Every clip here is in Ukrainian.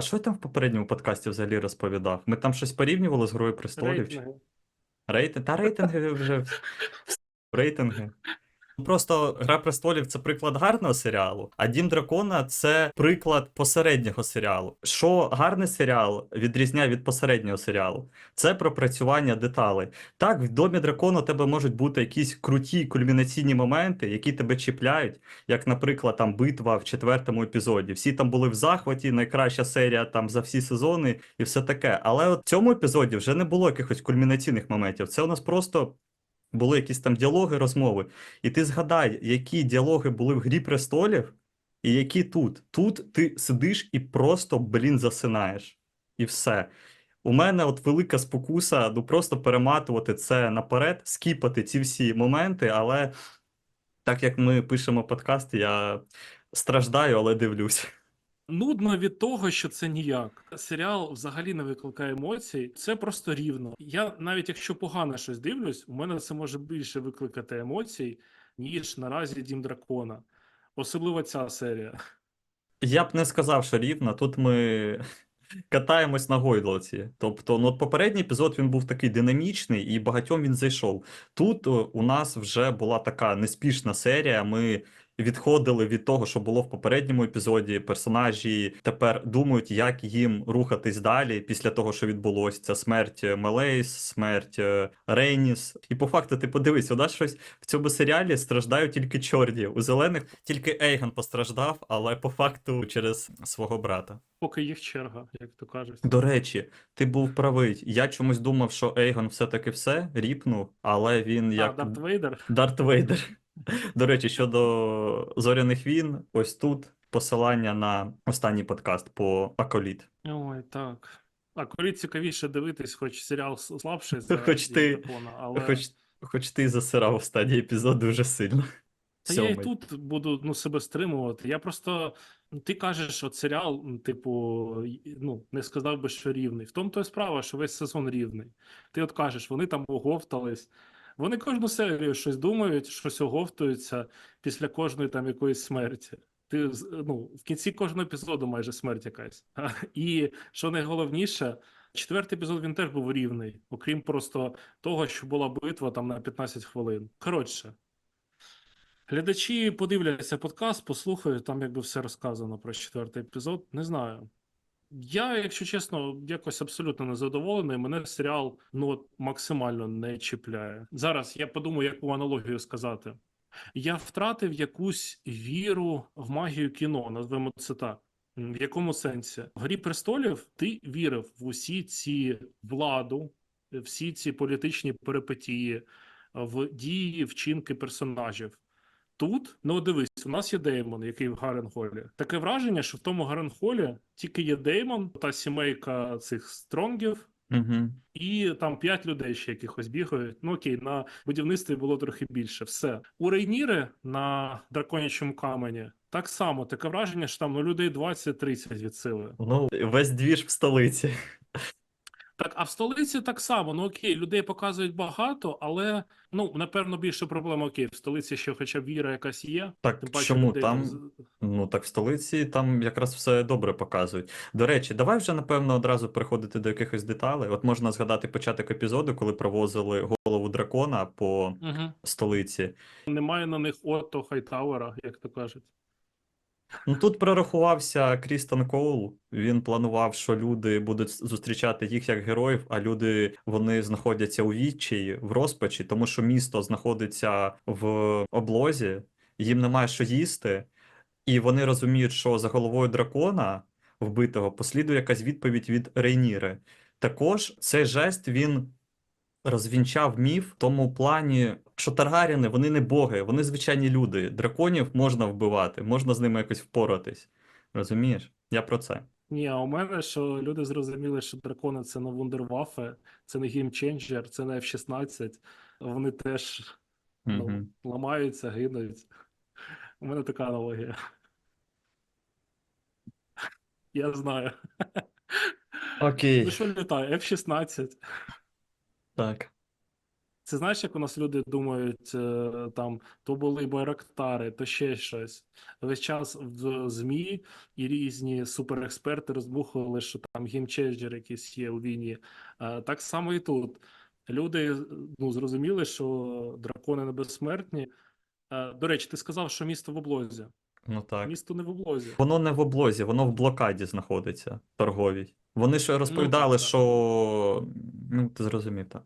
А що я там в попередньому подкасті взагалі розповідав? Ми там щось порівнювали з Грою престолів? чи- Рейтинги. Та рейтинги вже рейтинги. Просто Гра престолів це приклад гарного серіалу, а Дім Дракона це приклад посереднього серіалу. Що гарний серіал відрізняє від посереднього серіалу? Це пропрацювання деталей. Так, в домі дракона у тебе можуть бути якісь круті кульмінаційні моменти, які тебе чіпляють, як, наприклад, там битва в четвертому епізоді. Всі там були в захваті, найкраща серія там за всі сезони і все таке. Але от в цьому епізоді вже не було якихось кульмінаційних моментів. Це у нас просто були якісь там діалоги, розмови. І ти згадай, які діалоги були в Грі престолів, і які тут. Тут ти сидиш і просто, блін, засинаєш. І все. У мене от велика спокуса, ну просто перематувати це наперед, скіпати ці всі моменти, але так як ми пишемо подкасти, я страждаю, але дивлюсь. Нудно від того, що це ніяк. Серіал взагалі не викликає емоцій. Це просто рівно. Я навіть якщо погано щось дивлюсь, у мене це може більше викликати емоцій, ніж наразі Дім Дракона. Особливо ця серія. Я б не сказав, що рівно. Тут ми катаємось на гойдлоці. Тобто, ну, от попередній епізод він був такий динамічний і багатьом він зайшов. Тут у нас вже була така неспішна серія. Ми відходили від того, що було в попередньому епізоді. Персонажі тепер думають, як їм рухатись далі після того, що відбулося. Це смерть е, Мелейс, смерть е, Рейніс. І по факту, ти подивись, у нас щось в цьому серіалі страждають тільки чорні. У зелених тільки Ейгон постраждав, але по факту через свого брата. Поки їх черга, як то кажуть. До речі, ти був правий. Я чомусь думав, що Ейгон все-таки все ріпнув, але він А, як Дарт Вейдер. Дарт Вейдер. До речі, щодо зоряних війн, ось тут посилання на останній подкаст по Аколіт. Ой, так. А коли цікавіше дивитись, хоч серіал слабший за Хоч ти- Дракона, але... Хоч, хоч ти засирав останній епізод дуже сильно. Та я і тут буду ну, себе стримувати. Я просто. Ти кажеш, от серіал, типу, ну, не сказав би, що рівний. В тому то й справа, що весь сезон рівний. Ти от кажеш, вони там оговтались. Вони кожну серію щось думають, щось оговтуються після кожної там якоїсь смерті. Ти ну, в кінці кожного епізоду майже смерть якась. І що найголовніше, четвертий епізод він теж був рівний, окрім просто того, що була битва там на 15 хвилин. Коротше, Глядачі подивляться подкаст, послухають, там якби все розказано про четвертий епізод. Не знаю. Я, якщо чесно, якось абсолютно не задоволений. Мене серіал ну максимально не чіпляє. Зараз я подумаю, яку аналогію сказати. Я втратив якусь віру в магію кіно, назвемо це так. В якому сенсі? В Грі престолів ти вірив в усі ці владу, всі ці політичні перипетії, в дії, вчинки персонажів. Тут, ну дивись, у нас є Деймон, який в Гаренхолі. Таке враження, що в тому Гаренхолі тільки є Деймон, та сімейка цих стронгів, Угу. і там п'ять людей ще якихось бігають. Ну окей, на будівництві було трохи більше. Все. У Рейніри на драконячому камені так само таке враження, що там ну, людей 20-30 від сили. Ну, весь двіж в столиці. Так, а в столиці так само. Ну окей, людей показують багато, але ну напевно більше проблема окей. В столиці ще хоча б віра якась є. Так Тим паче чому людей там? Ну так в столиці там якраз все добре показують. До речі, давай вже напевно одразу переходити до якихось деталей. От можна згадати початок епізоду, коли провозили голову дракона по Угу. столиці. Немає на них Отто Хайтауера, як то кажуть. Ну тут прорахувався Крістен Коул. Він планував, що люди будуть зустрічати їх як героїв, а люди вони знаходяться у відчаї, в розпачі, тому що місто знаходиться в облозі, їм немає що їсти, і вони розуміють, що за головою дракона вбитого послідує якась відповідь від Рейніри. Також цей жест він розвінчав міф в тому плані, що Таргаріни вони не боги, вони звичайні люди. Драконів можна вбивати, можна з ними якось впоратись. Розумієш? Я про це. Ні, а у мене що люди зрозуміли, що дракони це не вундерваффе, це не геймченджер, це не F-16. Вони теж ну, ламаються, гинуть. У мене така аналогія. Я знаю. Окей. Ну що літає? F-16. Так. Це знаєш, як у нас люди думають, е, там то були байрактари, то ще щось. Весь час в ЗМІ і різні суперексперти розбухували, що там геймченджер якийсь є у війні. Е, Так само і тут. Люди ну, зрозуміли, що дракони не безсмертні. Е, До речі, ти сказав, що місто в облозі. Ну так. Місто не в облозі. Воно не в облозі, воно в блокаді знаходиться торговій. Вони ж розповідали, так, так. що. Ну, ти зрозумів, так.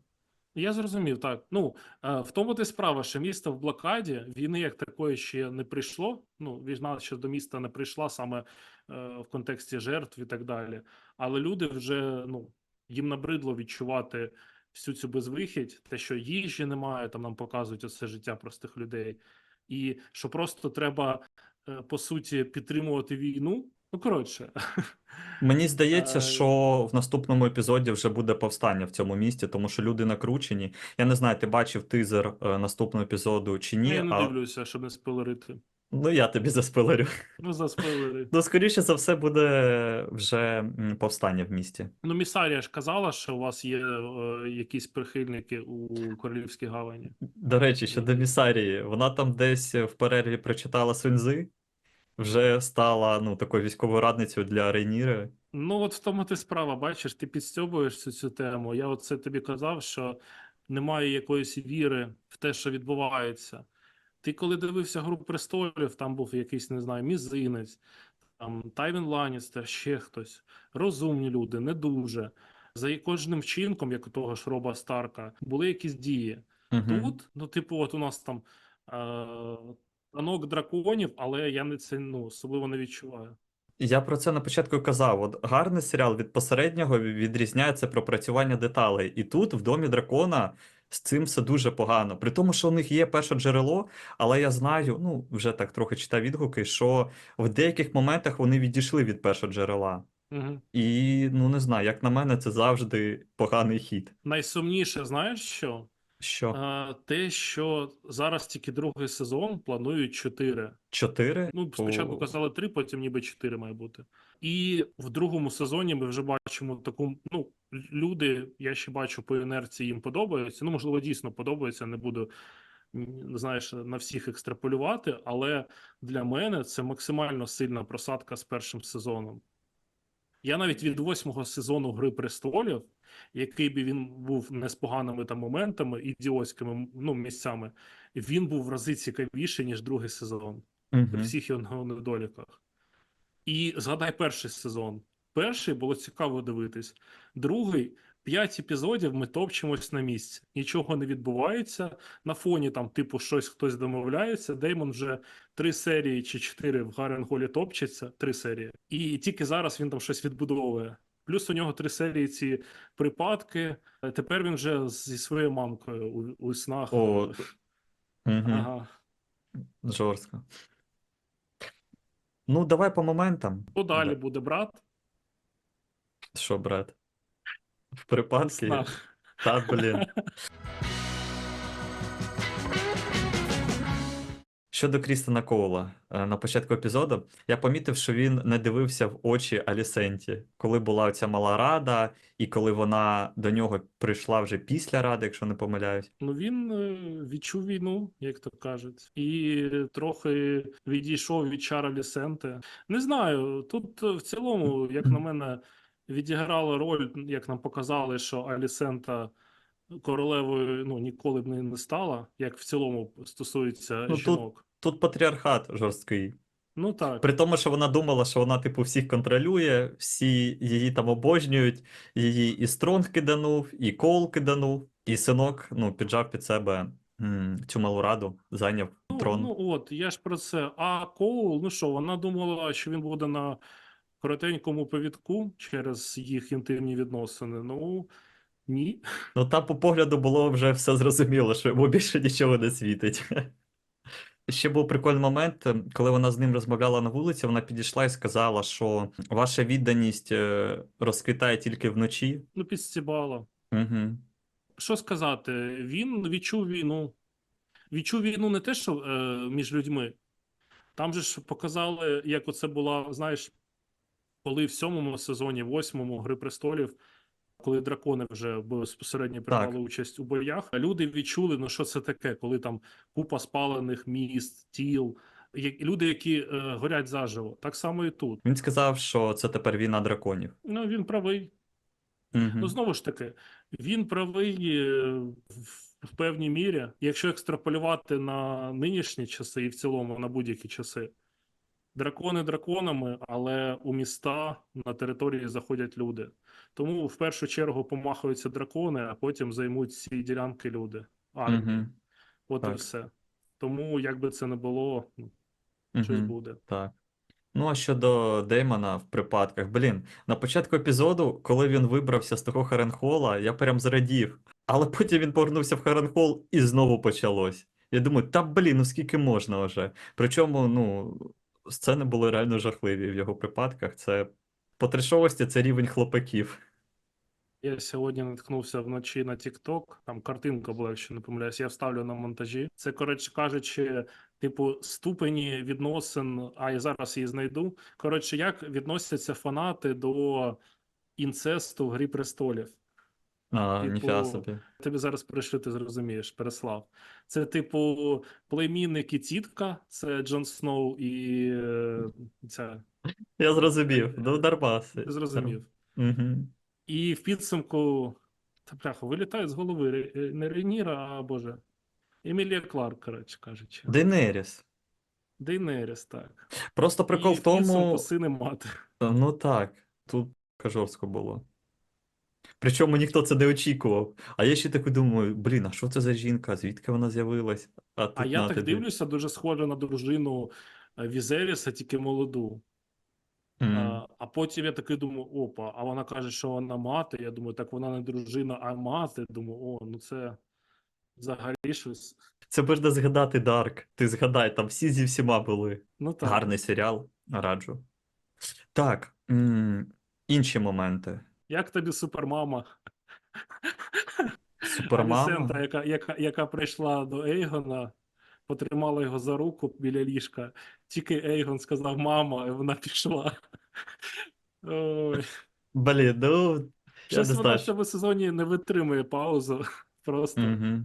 Я зрозумів, так. Ну, е, в тому ти справа, що місто в блокаді, війни як такої ще не прийшло. Ну, війна ще до міста не прийшла саме е, в контексті жертв і так далі. Але люди вже, ну, їм набридло відчувати всю цю безвихідь, те, що їжі немає, там нам показують оце життя простих людей. І що просто треба, е, по суті, підтримувати війну. Ну, коротше, Мені здається, Е, що в наступному епізоді вже буде повстання в цьому місті, тому що люди накручені. Я не знаю, ти бачив тизер е, наступного епізоду чи ні, я не а дивлюся, щоб не спойлерити. ну я тобі заспойлерю. Ну, заспойлери. Ну, скоріше за все, буде вже повстання в місті. Ну, Місарія ж казала, що у вас є е, якісь прихильники у Королівській гавані. До речі, щодо Місарії, вона там десь в перерві прочитала Суньзи, вже стала ну, такою військовою радницею для Рейніри. Ну, от в тому ти справа, бачиш, ти підстьобуєш цю, цю тему. Я оце тобі казав, що немає якоїсь віри в те, що відбувається. Ти коли дивився Гру престолів, там був якийсь, не знаю, мізинець, там Тайвін Ланністер, ще хтось. Розумні люди, не дуже. За кожним вчинком, як у того ж Роба Старка, були якісь дії. Угу. Тут, ну, типу, от у нас там е, танок драконів, але я не це ну, особливо не відчуваю. Я про це на початку казав. От гарний серіал від посереднього відрізняється пропрацювання деталей. І тут, в домі дракона, з цим все дуже погано. При тому, що у них є перше джерело, але я знаю, ну вже так трохи читав відгуки, що в деяких моментах вони відійшли від першого джерела. Угу. І ну не знаю, як на мене, це завжди поганий хід. Найсумніше, знаєш що? Що, те, що зараз тільки другий сезон планують чотири. чотири? Ну, спочатку казали три, потім ніби чотири має бути. І в другому сезоні ми вже бачимо таку. Ну, люди, я ще бачу по інерції, їм подобається. Ну, можливо, дійсно подобається. Не буду знаєш, на всіх екстраполювати, але для мене це максимально сильна просадка з першим сезоном. Я навіть від восьмого сезону Гри престолів, який би він був не з поганими там моментами, ідіотськими ну, місцями, він був в рази цікавіший, ніж другий сезон угу. при всіх його недоліках. І згадай перший сезон. Перший було цікаво дивитись. Другий п'ять епізодів ми топчемось на місці. Нічого не відбувається. На фоні там, типу, щось хтось домовляється. Деймон вже три серії чи чотири в Гаренголі топчеться, три серії. І тільки зараз він там щось відбудовує. Плюс у нього три серії ці припадки. Тепер він вже зі своєю мамкою у, у снах. О, Ага. Жорстко. Ну, давай по моментам. Хто далі Да. буде брат? Що, брат? В припадки? Та, блін. Щодо Крістена Коула, е, на початку епізоду я помітив, що він не дивився в очі Алісенті, коли була ця мала рада, і коли вона до нього прийшла вже після ради, якщо не помиляюсь. Ну він е, відчув війну, як то кажуть, і трохи відійшов від чара Лісенте. Не знаю, тут е, в цілому, як на мене, відіграла роль, як нам показали, що Алісента королевою ну, ніколи б не стала, як в цілому стосується Ну, жінок. Тут патріархат жорсткий. Ну так. При тому, що вона думала, що вона, типу, всіх контролює, всі її там обожнюють, її і Стронг киданув, і Коул киданув, і синок, ну, піджав під себе м, цю малу раду, зайняв Ну, трон. ну от, я ж про це. А Коул, ну що, вона думала, що він буде на коротенькому повідку через їх інтимні відносини. Ну ні. Ну, там по погляду було вже все зрозуміло, що йому більше нічого не світить. Ще був прикольний момент, е, коли вона з ним розмовляла на вулиці, вона підійшла і сказала, що ваша відданість е, розквітає тільки вночі. Ну, підстібала. Угу. Що сказати? Він відчув війну. Відчув війну не те, що е, між людьми. Там же ж показали, як оце була, знаєш, коли в сьомому сезоні, восьмому Гри престолів коли дракони вже безпосередньо приймали участь у боях, люди відчули, ну що це таке, коли там купа спалених міст, тіл, люди, які е, горять заживо. Так само і тут. Він сказав, що це тепер війна драконів. Ну він правий. Угу. Ну знову ж таки, він правий е, в- в певній мірі. Якщо екстраполювати на нинішні часи і в цілому на будь-які часи. Дракони драконами, але у міста на території заходять люди. Тому в першу чергу помахаються дракони, а потім займуть ці ділянки люди. Армії. Угу. От і все. Тому, як би це не було, ну, щось Угу. буде. Так. Ну, а щодо Деймона в припадках, блін, на початку епізоду, коли він вибрався з того Харенхола, я прям зрадів. Але потім він повернувся в Харенхол і знову почалось. Я думаю, та блін, ну скільки можна вже. Причому, ну, сцени були реально жахливі в його припадках. Це по трешовості це рівень хлопаків. Я сьогодні наткнувся вночі на TikTok, там картинка була, якщо не помиляюсь, я вставлю на монтажі. Це, коротше кажучи, типу, ступені відносин, а я зараз її знайду. Коротше, як відносяться фанати до інцесту в Грі престолів. А, Типу, ніфіга собі. Тобі зараз прийшли, ти зрозумієш, Переслав. Це, типу, племінник і тітка, це Джон Сноу і е, ця. Я зрозумів. Ну, дармаси. Ти зрозумів. Угу. І в підсумку, та бляха, вилітають з голови е, не Рейніра, а Боже. Емілія Кларк, коротше кажучи. Дейнеріс. Дейнеріс, так. Просто прикол і в тому. підсумку син і мати. Ну так, тут жорстко було. Причому ніхто це не очікував. А я ще так думаю, блін, а що це за жінка? Звідки вона з'явилась? А А я так тобі. дивлюся, дуже схоже на дружину е, Візеріса, тільки молоду. М. А, а потім я такий думаю, опа, а вона каже, що вона мати. Я думаю, так вона не дружина, а мати. Думаю, о, ну це взагалі щось. Це можна згадати Дарк. Ти згадай, там всі зі всіма були. Ну так. Гарний серіал, раджу. Так, м, інші моменти. Як тобі супермама? Супермама. Алісента, яка, яка, яка прийшла до Ейгона, потримала його за руку біля ліжка. Тільки Ейгон сказав мама, і вона пішла. Ой, Блін, ну, я щось не вона в цьому сезоні не витримує паузу. Просто. Угу.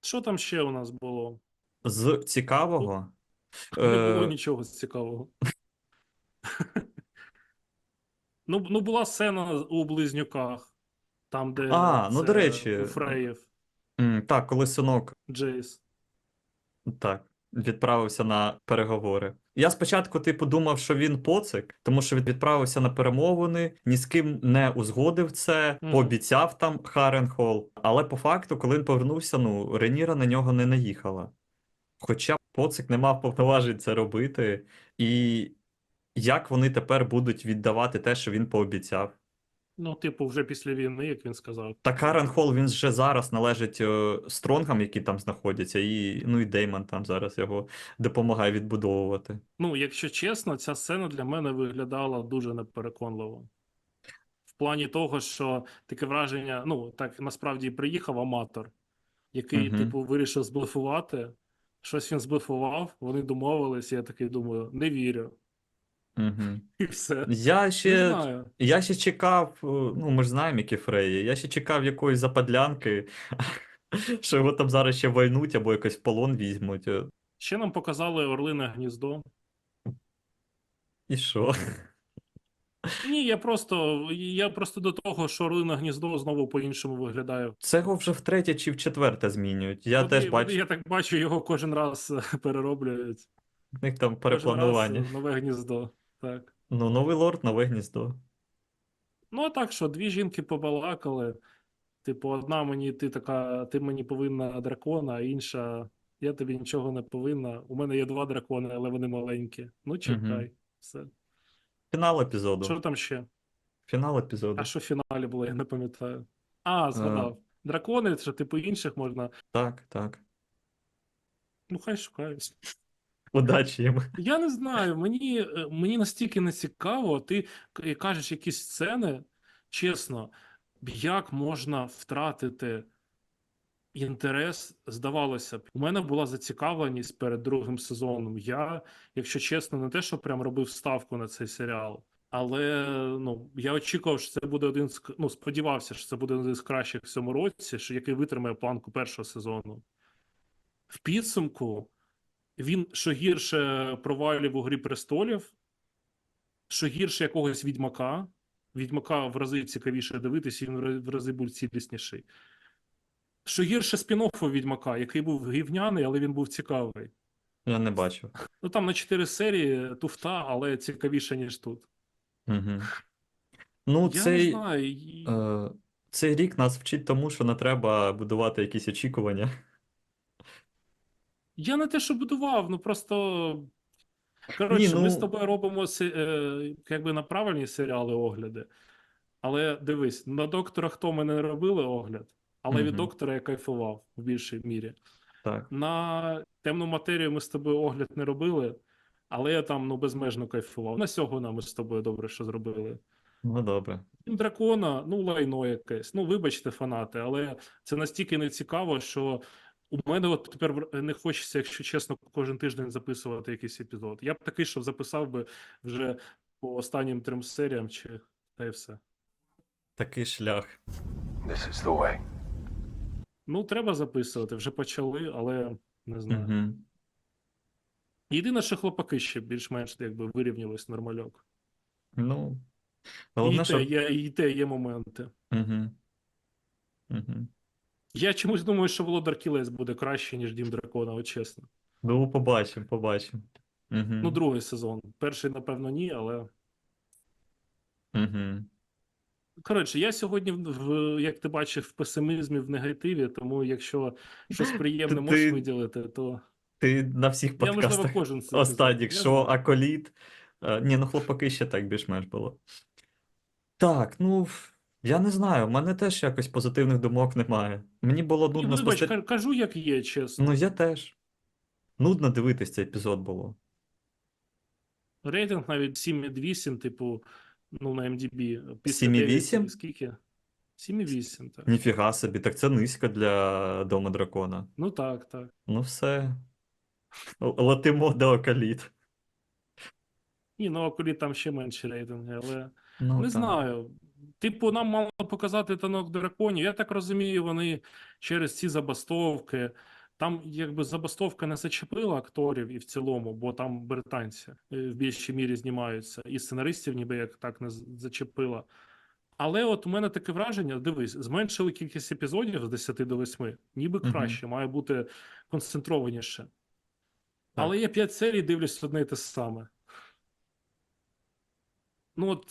Що там ще у нас було? З цікавого. Не було Е, нічого цікавого. Ну, ну, була сцена у близнюках, там, де А, ну, це до речі, у Фреїв, м, так, коли синок Джейс. Так, відправився на переговори. Я спочатку, типу, думав, що він поцик, тому що він відправився на перемовини, ні з ким не узгодив це, Мгм. пообіцяв там Харенхол. Але по факту, коли він повернувся, ну, Реніра на нього не наїхала. Хоча поцик не мав повноважень це робити, і як вони тепер будуть віддавати те, що він пообіцяв? Ну, типу, вже після війни, як він сказав. Та Карен Холл, він вже зараз належить е, Стронгам, які там знаходяться, і ну і Деймон там зараз його допомагає відбудовувати. Ну, якщо чесно, ця сцена для мене виглядала дуже непереконливо. В плані того, що таке враження, ну, так насправді приїхав аматор, який, Мгм. типу, вирішив зблефувати. Щось він зблефував, вони домовились, я такий думаю, не вірю. Угу. І все. Я ще, я ще чекав, е, ну ми ж знаємо, які Фреї, я ще чекав якоїсь западлянки, що його там зараз ще вальнуть або якось полон візьмуть. е, Ще нам показали Орлине гніздо. І що? Ні, я просто, я просто до того, що Орлине гніздо знову по-іншому виглядає. Це його вже втретє чи вчетверте змінюють. Я Вони- теж вони, бачу, Я так бачу, його кожен раз е, перероблюють. в них там Кожен раз перепланування. е, нове гніздо. Так. Ну, новий лорд, нове гніздо. Ну, а так що, дві жінки побалакали. Типу, одна мені ти така, ти мені повинна дракона, а інша я тобі нічого не повинна. У мене є два дракони, але вони маленькі. Ну, чекай. Все. Фінал епізоду. Що там ще? Фінал епізоду. А що в фіналі було, я не пам'ятаю. А, згадав. Дракони, що типу інших можна. Так, так. Ну, хай шукають. Удачі їм. Я не знаю, мені, е, мені настільки не цікаво, ти кажеш якісь сцени, чесно, як можна втратити інтерес, здавалося б, у мене була зацікавленість перед другим сезоном. Я, якщо чесно, не те, що прям робив ставку на цей серіал. Але ну я очікував, що це буде один з ну, сподівався, що це буде один з кращих в цьому році, що який витримає планку першого сезону. В підсумку він що гірше провалів у Грі престолів, що гірше якогось відьмака. Відьмака в рази цікавіше дивитися, він в рази- був цілісніший. Що гірше спін-оффу відьмака, який був гівняний, але він був цікавий. Я не бачив. Ну там на 4 серії туфта, але цікавіше, ніж тут. Угу. Ну, Я не цей, знаю. е, цей рік нас вчить тому, що не треба будувати якісь очікування. Я не те, що будував, ну просто. Коротше, ми ну- з тобою робимо е, якби на правильні серіали огляди. Але дивись, на доктора хто ми не робили огляд, але від доктора я кайфував в більшій мірі. Так. На темну матерію ми з тобою огляд не робили, але я там ну безмежно кайфував. На сьогодні ми з тобою добре що зробили. Ну, добре. Дракона, ну лайно якесь. Ну, вибачте, фанати, але це настільки не цікаво, що у мене от тепер не хочеться, якщо чесно, кожен тиждень записувати якийсь епізод. Я б такий, що записав би вже по останнім трьом серіям, чи та й все. Такий шлях. This is the way. Ну, треба записувати, вже почали, але не знаю. Угу. Єдине, що хлопаки ще більш-менш якби вирівнялись нормальок. Ну, І головне, те, є, і те є моменти. Угу. Угу. Я чомусь думаю, що Володар Кілець буде краще, ніж Дім Дракона, от чесно. Ну, побачимо, побачимо. Угу. Ну, другий сезон. Перший, напевно, ні, але. Угу. Коротше, я сьогодні, в, як ти бачив, в песимізмі, в негативі, тому якщо щось приємне Ти- можеш виділити, то Ти на всіх я, можливо, подкастах останніх, що. Аколіт. Е, Ні, ну хлопаки ще так більш-менш було. Так, ну я не знаю, в мене теж якось позитивних думок немає. Мені було Ні, нудно вибач, спостерігати. ка- кажу, як є, чесно. Ну, я теж. Нудно дивитись цей епізод було. Рейтинг навіть 7,8, типу, ну, на MDB. 7,8? Скільки? 7,8, так. Ніфіга собі, так це низько для Дома дракона. Ну так, так. Ну все. Л- Летимо до Аколіт. Ні, ну коли там ще менші рейтинги, але. Ну, Не там. знаю. Типу, нам мало показати танок драконів. Я так розумію, вони через ці забастовки. Там якби забастовка не зачепила акторів і в цілому, бо там британці е, в більшій мірі знімаються, і сценаристів ніби як так не зачепила. Але от у мене таке враження: дивись, зменшили кількість епізодів з 10 до 8, ніби краще, має бути концентрованіше. Але я 5 серій дивлюсь одне і те саме. Ну от.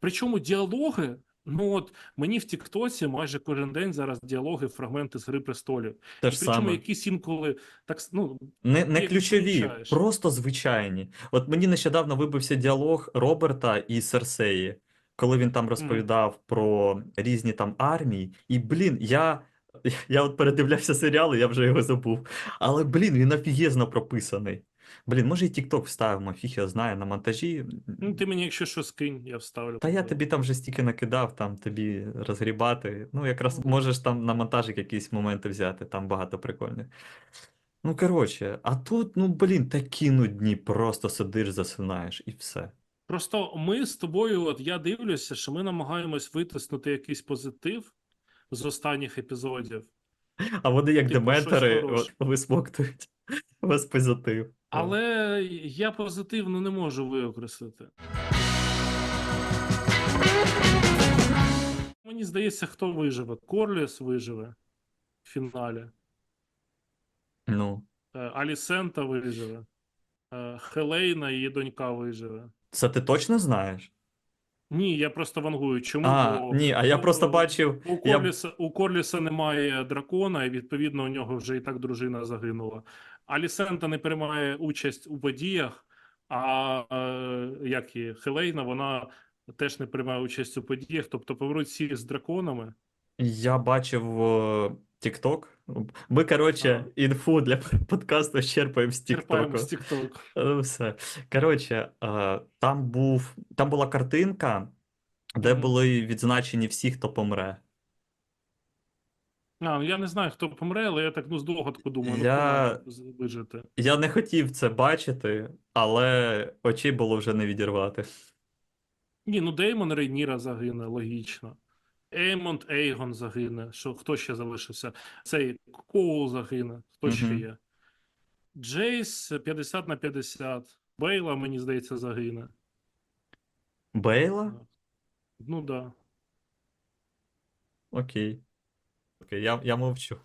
Причому діалоги. Ну от мені в Тіктоці майже кожен день зараз діалоги, фрагменти з Гри престолів. Те ж Причому саме. якісь інколи так ну, Не, не ключові, просто звичайні. От мені нещодавно вибився діалог Роберта і Серсеї, коли він там розповідав про різні там армії. І, блін, я, я от передивлявся серіал, і я вже його забув. Але, блін, він офігезно прописаний. Блін, може і TikTok вставимо, фіг я знаю, на монтажі. ну ти мені, якщо що скинь, я вставлю. Та я тобі там вже стільки накидав, там тобі розгрібати. Ну, якраз можеш там на монтажик якісь моменти взяти, там багато прикольних. Ну, коротше, а тут, ну, блін, такі нудні, просто сидиш, засинаєш і все. Просто ми з тобою, от я дивлюся, що ми намагаємось витиснути якийсь позитив з останніх епізодів. А вони, як Типу, дементори, хороше. висмоктують весь позитив. Але я позитивно не можу виокреслити. Мені здається, хто виживе. Корліс виживе в фіналі. Ну, Е, Алісента виживе. Е, Хелейна, її донька виживе. це ти точно знаєш? Ні, я просто вангую. Чому? А, Бо ні, а я у- просто бачив. У я- у Корліса немає дракона, і відповідно у нього вже і так дружина загинула. Алісента не приймає участь у подіях, а е, як і Хелейна, вона теж не приймає участь у подіях. Тобто повернуть всі з драконами. Я бачив TikTok. Ми, коротше, інфу для подкасту черпаємо з TikTok. Е, Все. Коротше, е, там був, там була картинка, де були відзначені всі, хто помре. А, ну я не знаю, хто помре, але я так ну здогадку думаю, ну Я- вижити. Я не хотів це бачити, але очі було вже не відірвати. Ні, ну Деймон Рейніра загине, логічно. Еймонд Ейгон загине. Що, хто ще залишився? Цей Коул загине. Хто ще є? Джейс 50 на 50. Бейла, мені здається, загине. Бейла? Ну да. Окей. Окей, я, я мовчу.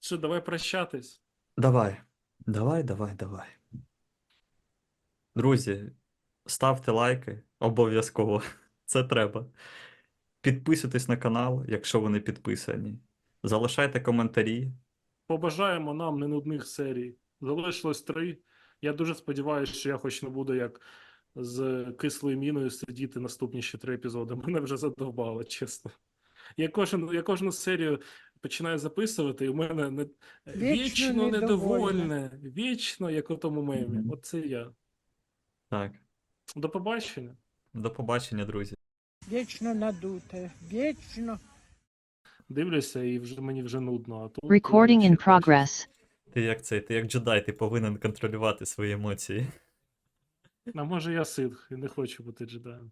Що, давай прощатись. Давай. Давай, давай, давай. Друзі, ставте лайки обов'язково. Це треба. Підписуйтесь на канал, якщо ви не підписані. Залишайте коментарі. Побажаємо нам ненудних серій. Залишилось три. Я дуже сподіваюся, що я хоч не буду як з кислою міною сидіти наступні ще три епізоди. Мене вже задовбало, чесно. Я кожен, я кожну серію починаю записувати, і в мене не... вічно недовольне, вічно, як у тому мемі. Мгм. Оце я. Так. До побачення. До побачення, друзі. Вічно надуте, вічно. Дивлюся, і вже мені вже нудно. А тут Recording in progress. Ти як цей, ти як джедай, ти повинен контролювати свої емоції. А може я ситх і не хочу бути джедаєм.